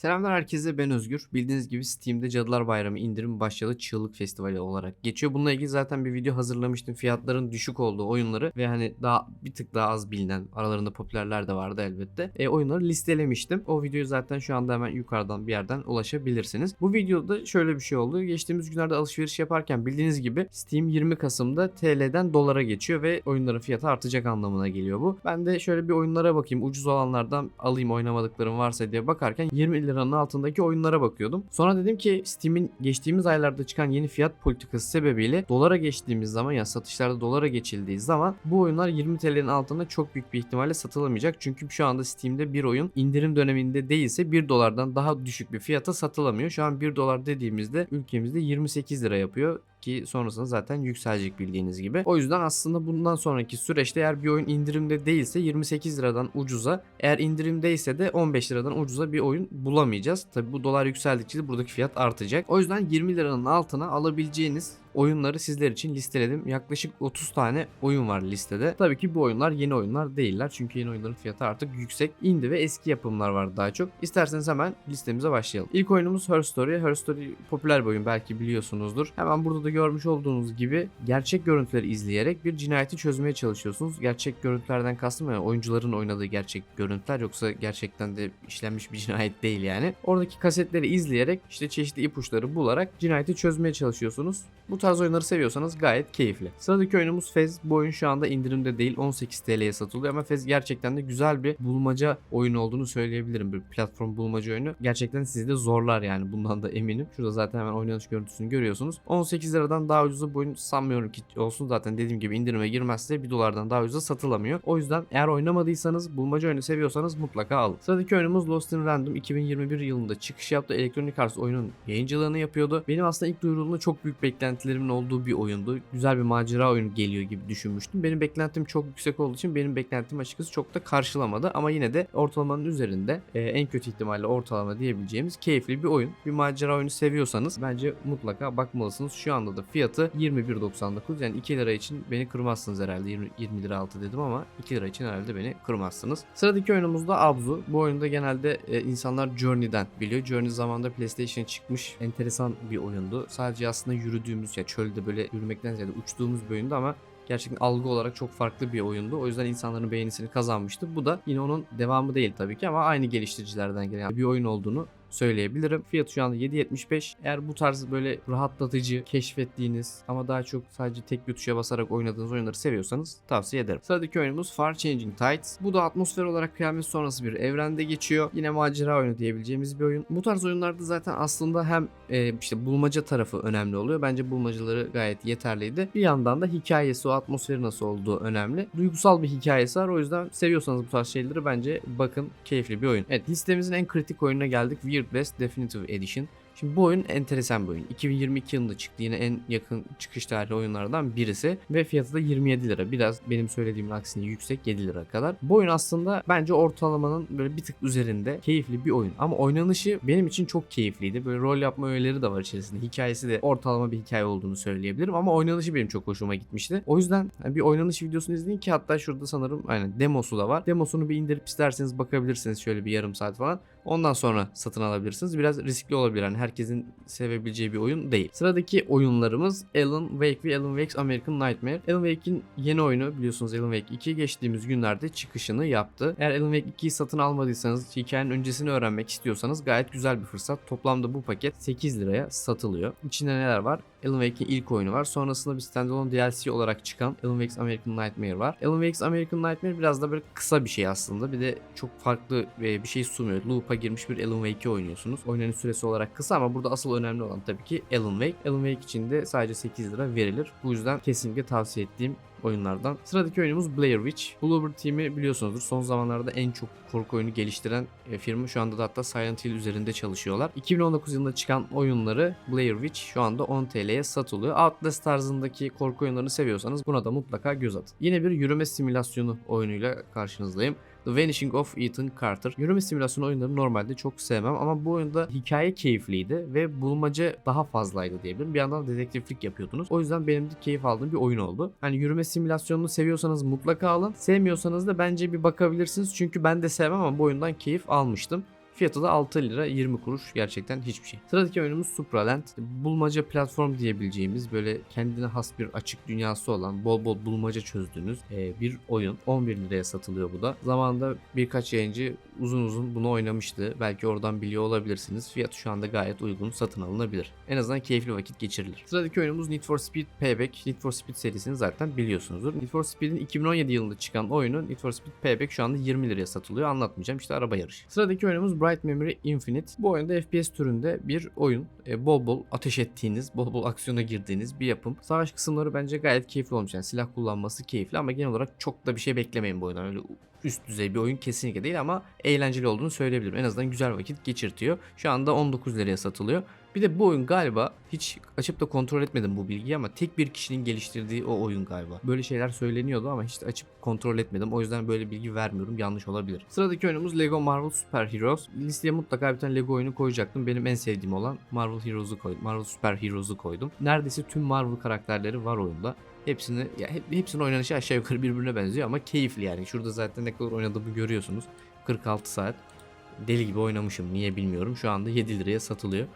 Selamlar herkese ben Özgür. Bildiğiniz gibi Steam'de Cadılar Bayramı indirim başladı Çığlık Festivali olarak geçiyor. Bununla ilgili zaten bir video hazırlamıştım. Fiyatların düşük olduğu oyunları ve hani daha bir tık daha az bilinen aralarında popülerler de vardı elbette. E, oyunları listelemiştim. O videoyu zaten şu anda hemen yukarıdan bir yerden ulaşabilirsiniz. Bu videoda şöyle bir şey oldu. Geçtiğimiz günlerde alışveriş yaparken bildiğiniz gibi Steam 20 Kasım'da TL'den dolara geçiyor ve oyunların fiyatı artacak anlamına geliyor bu. Ben de şöyle bir oyunlara bakayım. Ucuz olanlardan alayım oynamadıklarım varsa diye bakarken 20 liranın altındaki oyunlara bakıyordum. Sonra dedim ki Steam'in geçtiğimiz aylarda çıkan yeni fiyat politikası sebebiyle dolara geçtiğimiz zaman ya satışlarda dolara geçildiği zaman bu oyunlar 20 TL'nin altında çok büyük bir ihtimalle satılamayacak. Çünkü şu anda Steam'de bir oyun indirim döneminde değilse 1 dolardan daha düşük bir fiyata satılamıyor. Şu an 1 dolar dediğimizde ülkemizde 28 lira yapıyor ki sonrasında zaten yükselecek bildiğiniz gibi. O yüzden aslında bundan sonraki süreçte eğer bir oyun indirimde değilse 28 liradan ucuza, eğer indirimdeyse de 15 liradan ucuza bir oyun bulamayacağız. Tabi bu dolar yükseldikçe de buradaki fiyat artacak. O yüzden 20 liranın altına alabileceğiniz oyunları sizler için listeledim. Yaklaşık 30 tane oyun var listede. Tabii ki bu oyunlar yeni oyunlar değiller. Çünkü yeni oyunların fiyatı artık yüksek. Indie ve eski yapımlar var daha çok. İsterseniz hemen listemize başlayalım. İlk oyunumuz Her Story. Her Story popüler bir oyun belki biliyorsunuzdur. Hemen burada da görmüş olduğunuz gibi gerçek görüntüleri izleyerek bir cinayeti çözmeye çalışıyorsunuz. Gerçek görüntülerden kastım yani oyuncuların oynadığı gerçek görüntüler yoksa gerçekten de işlenmiş bir cinayet değil yani. Oradaki kasetleri izleyerek işte çeşitli ipuçları bularak cinayeti çözmeye çalışıyorsunuz. Bu tarz oyunları seviyorsanız gayet keyifli. Sıradaki oyunumuz Fez. Bu oyun şu anda indirimde değil 18 TL'ye satılıyor ama Fez gerçekten de güzel bir bulmaca oyunu olduğunu söyleyebilirim. Bir platform bulmaca oyunu. Gerçekten sizi de zorlar yani bundan da eminim. Şurada zaten hemen oynanış görüntüsünü görüyorsunuz. 18 liradan daha ucuza bu oyun sanmıyorum ki olsun zaten dediğim gibi indirime girmezse 1 dolardan daha ucuza satılamıyor. O yüzden eğer oynamadıysanız bulmaca oyunu seviyorsanız mutlaka alın. Sıradaki oyunumuz Lost in Random 2021 yılında çıkış yaptı. Electronic Arts oyunun yayıncılığını yapıyordu. Benim aslında ilk duyurulduğunda çok büyük beklentilerimin olduğu bir oyundu. Güzel bir macera oyunu geliyor gibi düşünmüştüm. Benim beklentim çok yüksek olduğu için benim beklentim açıkçası çok da karşılamadı. Ama yine de ortalamanın üzerinde e, en kötü ihtimalle ortalama diyebileceğimiz keyifli bir oyun. Bir macera oyunu seviyorsanız bence mutlaka bakmalısınız. Şu anda da fiyatı 21.99 yani 2 lira için beni kırmazsınız herhalde. 20, 20 lira altı dedim ama 2 lira için herhalde beni kırmazsınız. Sıradaki oyunumuz da Abzu. Bu oyunda genelde e, insanlar Journey'den biliyor. Journey zamanında PlayStation çıkmış enteresan bir oyundu. Sadece aslında yürüdüğümüz ya çölde böyle yürümekten ziyade uçtuğumuz bir oyundu ama gerçekten algı olarak çok farklı bir oyundu. O yüzden insanların beğenisini kazanmıştı. Bu da yine onun devamı değil tabii ki ama aynı geliştiricilerden gelen bir oyun olduğunu söyleyebilirim. Fiyatı şu anda 7.75. Eğer bu tarz böyle rahatlatıcı, keşfettiğiniz ama daha çok sadece tek bir tuşa basarak oynadığınız oyunları seviyorsanız tavsiye ederim. Sıradaki oyunumuz Far Changing Tides. Bu da atmosfer olarak kıyamet sonrası bir evrende geçiyor. Yine macera oyunu diyebileceğimiz bir oyun. Bu tarz oyunlarda zaten aslında hem e, işte bulmaca tarafı önemli oluyor. Bence bulmacaları gayet yeterliydi. Bir yandan da hikayesi, o atmosferi nasıl olduğu önemli. Duygusal bir hikayesi var. O yüzden seviyorsanız bu tarz şeyleri bence bakın keyifli bir oyun. Evet listemizin en kritik oyununa geldik. Weird Best Definitive Edition. Şimdi bu oyun enteresan bir oyun. 2022 yılında çıktı yine en yakın çıkış tarihi oyunlardan birisi ve fiyatı da 27 lira. Biraz benim söylediğimin aksine yüksek 7 lira kadar. Bu oyun aslında bence ortalamanın böyle bir tık üzerinde keyifli bir oyun. Ama oynanışı benim için çok keyifliydi. Böyle rol yapma öğeleri de var içerisinde. Hikayesi de ortalama bir hikaye olduğunu söyleyebilirim ama oynanışı benim çok hoşuma gitmişti. O yüzden bir oynanış videosunu izleyin ki hatta şurada sanırım aynen demosu da var. Demosunu bir indirip isterseniz bakabilirsiniz şöyle bir yarım saat falan. Ondan sonra satın alabilirsiniz. Biraz riskli olabilir. Yani herkesin sevebileceği bir oyun değil. Sıradaki oyunlarımız Alan Wake ve Alan Wake's American Nightmare. Alan Wake'in yeni oyunu biliyorsunuz Alan Wake 2 geçtiğimiz günlerde çıkışını yaptı. Eğer Alan Wake 2'yi satın almadıysanız, hikayenin öncesini öğrenmek istiyorsanız gayet güzel bir fırsat. Toplamda bu paket 8 liraya satılıyor. İçinde neler var? Alan Wake'in ilk oyunu var. Sonrasında bir standalone DLC olarak çıkan Alan Wake's American Nightmare var. Alan Wake's American Nightmare biraz da böyle kısa bir şey aslında. Bir de çok farklı bir şey sunmuyor. Loop'a girmiş bir Alan Wake'i oynuyorsunuz. Oynanış süresi olarak kısa ama burada asıl önemli olan tabii ki Alan Wake. Alan Wake için de sadece 8 lira verilir. Bu yüzden kesinlikle tavsiye ettiğim oyunlardan. Sıradaki oyunumuz Blair Witch. Bloober Team'i biliyorsunuzdur. Son zamanlarda en çok korku oyunu geliştiren e, firma. Şu anda da hatta Silent Hill üzerinde çalışıyorlar. 2019 yılında çıkan oyunları Blair Witch şu anda 10 TL'ye satılıyor. Outlast tarzındaki korku oyunlarını seviyorsanız buna da mutlaka göz atın. Yine bir yürüme simülasyonu oyunuyla karşınızdayım. The Vanishing of Ethan Carter. Yürüme simülasyonu oyunları normalde çok sevmem ama bu oyunda hikaye keyifliydi ve bulmaca daha fazlaydı diyebilirim. Bir yandan dedektiflik yapıyordunuz. O yüzden benim de keyif aldığım bir oyun oldu. Hani yürüme simülasyonunu seviyorsanız mutlaka alın. Sevmiyorsanız da bence bir bakabilirsiniz. Çünkü ben de sevmem ama bu oyundan keyif almıştım. Fiyatı da 6 lira 20 kuruş gerçekten hiçbir şey. Sıradaki oyunumuz Supraland. Bulmaca platform diyebileceğimiz böyle kendine has bir açık dünyası olan bol bol bulmaca çözdüğünüz e, bir oyun. 11 liraya satılıyor bu da. Zamanında birkaç yayıncı uzun uzun bunu oynamıştı. Belki oradan biliyor olabilirsiniz. Fiyatı şu anda gayet uygun satın alınabilir. En azından keyifli vakit geçirilir. Sıradaki oyunumuz Need for Speed Payback. Need for Speed serisini zaten biliyorsunuzdur. Need for Speed'in 2017 yılında çıkan oyunu Need for Speed Payback şu anda 20 liraya satılıyor. Anlatmayacağım işte araba yarışı. Sıradaki oyunumuz Bright Memory Infinite. Bu oyunda FPS türünde bir oyun. E, bol bol ateş ettiğiniz, bol bol aksiyona girdiğiniz bir yapım. Savaş kısımları bence gayet keyifli olmuş. Yani silah kullanması keyifli ama genel olarak çok da bir şey beklemeyin bu oyundan. Öyle üst düzey bir oyun kesinlikle değil ama eğlenceli olduğunu söyleyebilirim. En azından güzel vakit geçirtiyor. Şu anda 19 liraya satılıyor. Bir de bu oyun galiba hiç açıp da kontrol etmedim bu bilgiyi ama tek bir kişinin geliştirdiği o oyun galiba. Böyle şeyler söyleniyordu ama hiç açıp kontrol etmedim. O yüzden böyle bilgi vermiyorum. Yanlış olabilir. Sıradaki oyunumuz Lego Marvel Super Heroes. Listeye mutlaka bir tane Lego oyunu koyacaktım. Benim en sevdiğim olan Marvel Heroes'u koydum. Marvel Super Heroes'u koydum. Neredeyse tüm Marvel karakterleri var oyunda. Hepsini ya hep, hepsinin oynanışı aşağı yukarı birbirine benziyor ama keyifli yani. Şurada zaten ne kadar oynadığımı görüyorsunuz. 46 saat. Deli gibi oynamışım. Niye bilmiyorum. Şu anda 7 liraya satılıyor.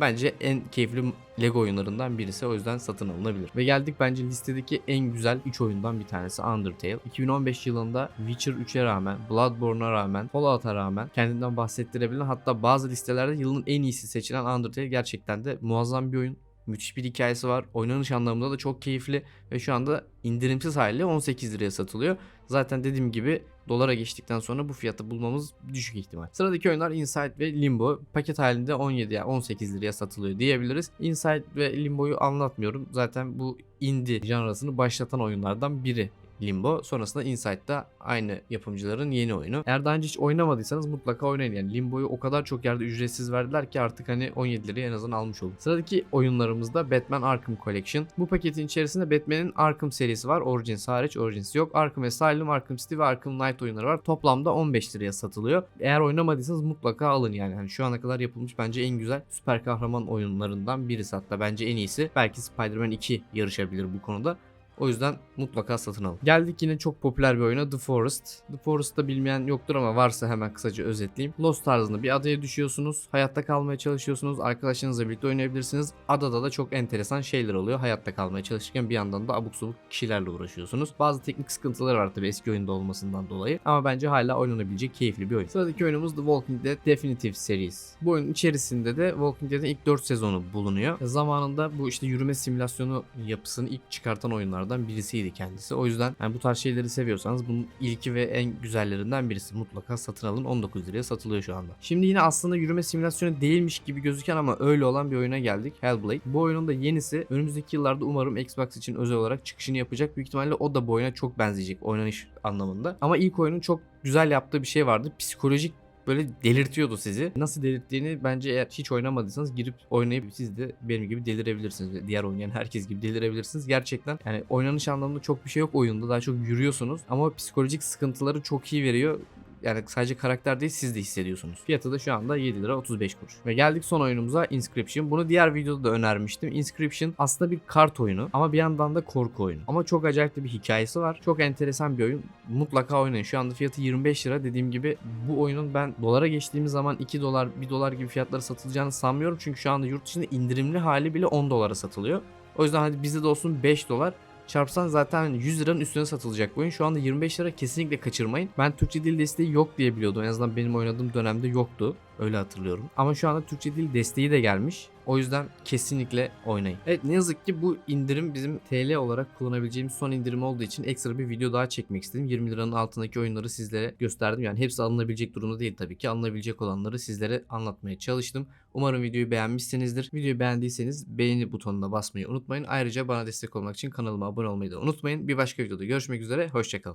Bence en keyifli Lego oyunlarından birisi o yüzden satın alınabilir. Ve geldik bence listedeki en güzel 3 oyundan bir tanesi Undertale. 2015 yılında Witcher 3'e rağmen, Bloodborne'a rağmen, Fallout'a rağmen kendinden bahsettirebilen hatta bazı listelerde yılın en iyisi seçilen Undertale gerçekten de muazzam bir oyun. Müthiş bir hikayesi var. Oynanış anlamında da çok keyifli ve şu anda indirimsiz haliyle 18 liraya satılıyor. Zaten dediğim gibi dolara geçtikten sonra bu fiyatı bulmamız düşük ihtimal. Sıradaki oyunlar Inside ve Limbo. Paket halinde 17 ya 18 liraya satılıyor diyebiliriz. Inside ve Limbo'yu anlatmıyorum. Zaten bu indie janrasını başlatan oyunlardan biri. Limbo. Sonrasında Inside'da aynı yapımcıların yeni oyunu. Eğer daha önce hiç oynamadıysanız mutlaka oynayın. Yani Limbo'yu o kadar çok yerde ücretsiz verdiler ki artık hani 17 liraya en azından almış olduk. Sıradaki oyunlarımızda Batman Arkham Collection. Bu paketin içerisinde Batman'in Arkham serisi var. Origins hariç. Origins yok. Arkham Asylum, Arkham City ve Arkham Knight oyunları var. Toplamda 15 liraya satılıyor. Eğer oynamadıysanız mutlaka alın yani. Hani şu ana kadar yapılmış bence en güzel süper kahraman oyunlarından birisi hatta bence en iyisi. Belki Spider-Man 2 yarışabilir bu konuda. O yüzden mutlaka satın alın. Geldik yine çok popüler bir oyuna The Forest. The Forest'ta bilmeyen yoktur ama varsa hemen kısaca özetleyeyim. Lost tarzında bir adaya düşüyorsunuz. Hayatta kalmaya çalışıyorsunuz. Arkadaşlarınızla birlikte oynayabilirsiniz. Adada da çok enteresan şeyler oluyor. Hayatta kalmaya çalışırken bir yandan da abuk sabuk kişilerle uğraşıyorsunuz. Bazı teknik sıkıntıları var tabii eski oyunda olmasından dolayı. Ama bence hala oynanabilecek keyifli bir oyun. Sıradaki oyunumuz The Walking Dead Definitive Series. Bu oyunun içerisinde de Walking Dead'in ilk 4 sezonu bulunuyor. Zamanında bu işte yürüme simülasyonu yapısını ilk çıkartan oyunlardan birisiydi kendisi. O yüzden yani bu tarz şeyleri seviyorsanız bunun ilki ve en güzellerinden birisi. Mutlaka satın alın. 19 liraya satılıyor şu anda. Şimdi yine aslında yürüme simülasyonu değilmiş gibi gözüken ama öyle olan bir oyuna geldik. Hellblade. Bu oyunun da yenisi önümüzdeki yıllarda umarım Xbox için özel olarak çıkışını yapacak. Büyük ihtimalle o da bu oyuna çok benzeyecek oynanış anlamında. Ama ilk oyunun çok güzel yaptığı bir şey vardı. Psikolojik böyle delirtiyordu sizi. Nasıl delirttiğini bence eğer hiç oynamadıysanız girip oynayıp siz de benim gibi delirebilirsiniz. Diğer oynayan herkes gibi delirebilirsiniz. Gerçekten yani oynanış anlamında çok bir şey yok oyunda. Daha çok yürüyorsunuz ama psikolojik sıkıntıları çok iyi veriyor. Yani sadece karakter değil siz de hissediyorsunuz. Fiyatı da şu anda 7 lira 35 kuruş. Ve geldik son oyunumuza Inscription. Bunu diğer videoda da önermiştim. Inscription aslında bir kart oyunu ama bir yandan da korku oyunu. Ama çok acayip bir hikayesi var. Çok enteresan bir oyun. Mutlaka oynayın. Şu anda fiyatı 25 lira. Dediğim gibi bu oyunun ben dolara geçtiğimiz zaman 2 dolar 1 dolar gibi fiyatları satılacağını sanmıyorum. Çünkü şu anda yurt dışında indirimli hali bile 10 dolara satılıyor. O yüzden hadi bizde de olsun 5 dolar çarpsan zaten 100 liranın üstüne satılacak bu oyun. Şu anda 25 lira kesinlikle kaçırmayın. Ben Türkçe dil desteği yok diye biliyordum. En azından benim oynadığım dönemde yoktu. Öyle hatırlıyorum. Ama şu anda Türkçe dil desteği de gelmiş. O yüzden kesinlikle oynayın. Evet ne yazık ki bu indirim bizim TL olarak kullanabileceğimiz son indirim olduğu için ekstra bir video daha çekmek istedim. 20 liranın altındaki oyunları sizlere gösterdim. Yani hepsi alınabilecek durumda değil tabii ki. Alınabilecek olanları sizlere anlatmaya çalıştım. Umarım videoyu beğenmişsinizdir. Videoyu beğendiyseniz beğeni butonuna basmayı unutmayın. Ayrıca bana destek olmak için kanalıma abone olmayı da unutmayın. Bir başka videoda görüşmek üzere. Hoşçakalın.